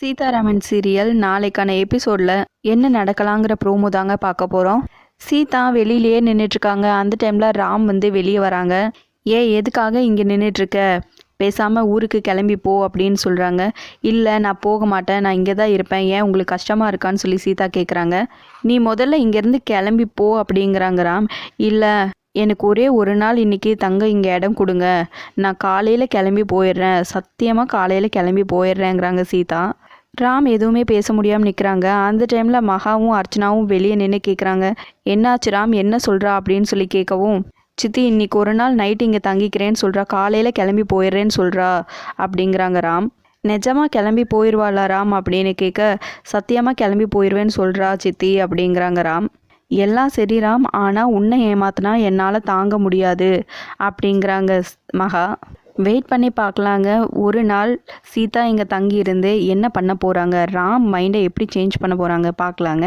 Sitharaman serial நாளைக்கான எபிசோடில் என்ன நடக்கலாங்கிற ப்ரோமோ தாங்க பார்க்க போகிறோம் சீதா வெளியிலேயே நின்றுட்டுருக்காங்க அந்த டைமில் ராம் வந்து வெளியே வராங்க. ஏன் எதுக்காக இங்கே நின்றுட்டுருக்க பேசாமல் ஊருக்கு கிளம்பி போ அப்படின்னு சொல்கிறாங்க இல்லை நான் போக மாட்டேன். நான் இங்கே தான் இருப்பேன். ஏன் உங்களுக்கு கஷ்டமாக இருக்கான்னு சொல்லி சீதா கேட்குறாங்க நீ முதல்ல இங்கேருந்து கிளம்பி போ அப்படிங்கிறாங்க ராம். இல்லை எனக்கு ஒரே ஒரு நாள் இன்றைக்கி தங்க இங்கே இடம் கொடுங்க. நான் காலையில் கிளம்பி போயிடுறேன். சத்தியமாக காலையில் கிளம்பி போயிடுறேங்கிறாங்க சீதா. ராம் எதுவுமே பேச முடியாமல் நிற்கிறாங்க அந்த டைமில் மகாவும் அர்ச்சனாவும் வெளியே நின்று கேட்குறாங்க என்னாச்சு ராம்? என்ன சொல்கிறா அப்படின்னு சொல்லி கேட்கவும் சித்தி இன்னைக்கு ஒரு நாள் நைட் இங்கே தங்கிக்கிறேன்னு சொல்கிறா காலையில் கிளம்பி போயிடுறேன்னு சொல்கிறா அப்படிங்கிறாங்க ராம். நிஜமாக கிளம்பி போயிடுவாளா ராம்? அப்படின்னு கேட்க சத்தியமாக கிளம்பி போயிடுவேன்னு சொல்கிறா சித்தி. அப்படிங்கிறாங்க ராம். எல்லாம் சரி ராம். ஆனால் உன்னை ஏமாத்தினா என்னால் தாங்க முடியாது. அப்படிங்கிறாங்க ஸ்- மகா. வெயிட் பண்ணி பார்க்கலாங்க. ஒரு நாள் சீதா இங்கே தங்கி இருந்து என்ன பண்ண போகிறாங்க ராம் மைண்டை எப்படி சேஞ்ச் பண்ண போகிறாங்க பார்க்கலாங்க.